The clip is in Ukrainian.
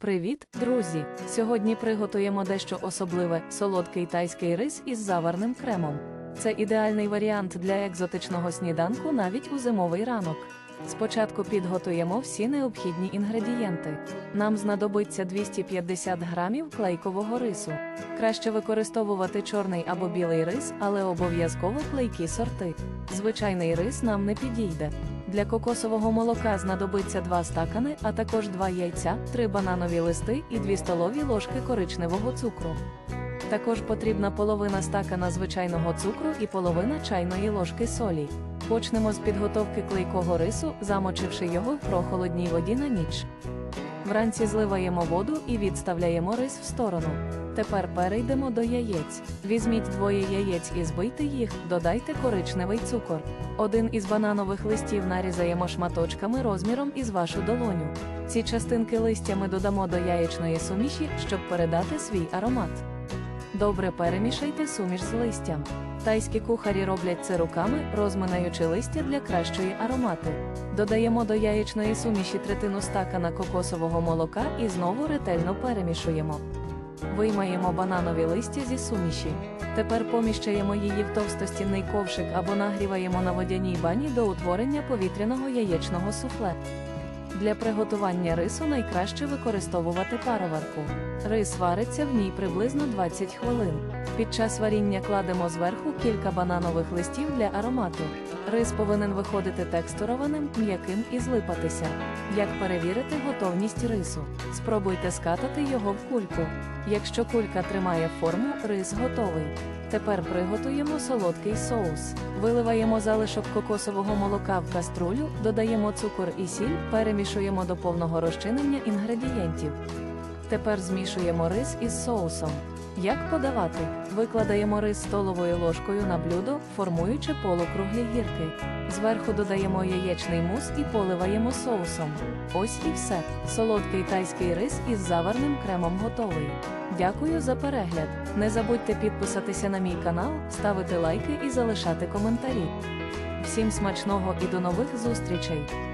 Привіт, друзі! Сьогодні приготуємо дещо особливе солодкий тайський рис із заварним кремом. Це ідеальний варіант для екзотичного сніданку навіть у зимовий ранок. Спочатку підготуємо всі необхідні інгредієнти. Нам знадобиться 250 грамів клейкового рису. Краще використовувати чорний або білий рис, але обов'язково клейкі сорти. Звичайний рис нам не підійде. Для кокосового молока знадобиться 2 стакани, а також 2 яйця, 3 бананові листи і 2 столові ложки коричневого цукру. Також потрібна половина стакана звичайного цукру і половина чайної ложки солі. Почнемо з підготовки клейкого рису, замочивши його в прохолодній воді на ніч. Вранці зливаємо воду і відставляємо рис в сторону. Тепер перейдемо до яєць. Візьміть двоє яєць і збийте їх, додайте коричневий цукор. Один із бананових листів нарізаємо шматочками розміром із вашу долоню. Ці частинки листя ми додамо до яєчної суміші, щоб передати свій аромат. Добре перемішайте суміш з листям. Тайські кухарі роблять це руками, розминаючи листя для кращої аромати. Додаємо до яєчної суміші третину стакана кокосового молока і знову ретельно перемішуємо. Виймаємо бананові листя зі суміші. Тепер поміщаємо її в товстостінний ковшик або нагріваємо на водяній бані до утворення повітряного яєчного суфле. Для приготування рису найкраще використовувати пароварку. Рис вариться в ній приблизно 20 хвилин. Під час варіння кладемо зверху кілька бананових листів для аромату. Рис повинен виходити текстурованим, м'яким і злипатися. Як перевірити готовність рису? Спробуйте скатати його в кульку. Якщо кулька тримає форму, рис готовий. Тепер приготуємо солодкий соус. Виливаємо залишок кокосового молока в каструлю, додаємо цукор і сіль, перемішуємо до повного розчинення інгредієнтів. Тепер змішуємо рис із соусом. Як подавати? Викладаємо рис столовою ложкою на блюдо, формуючи полукруглі гірки. Зверху додаємо яєчний мус і поливаємо соусом. Ось і все. Солодкий тайський рис із заварним кремом готовий. Дякую за перегляд. Не забудьте підписатися на мій канал, ставити лайки і залишати коментарі. Всім смачного і до нових зустрічей!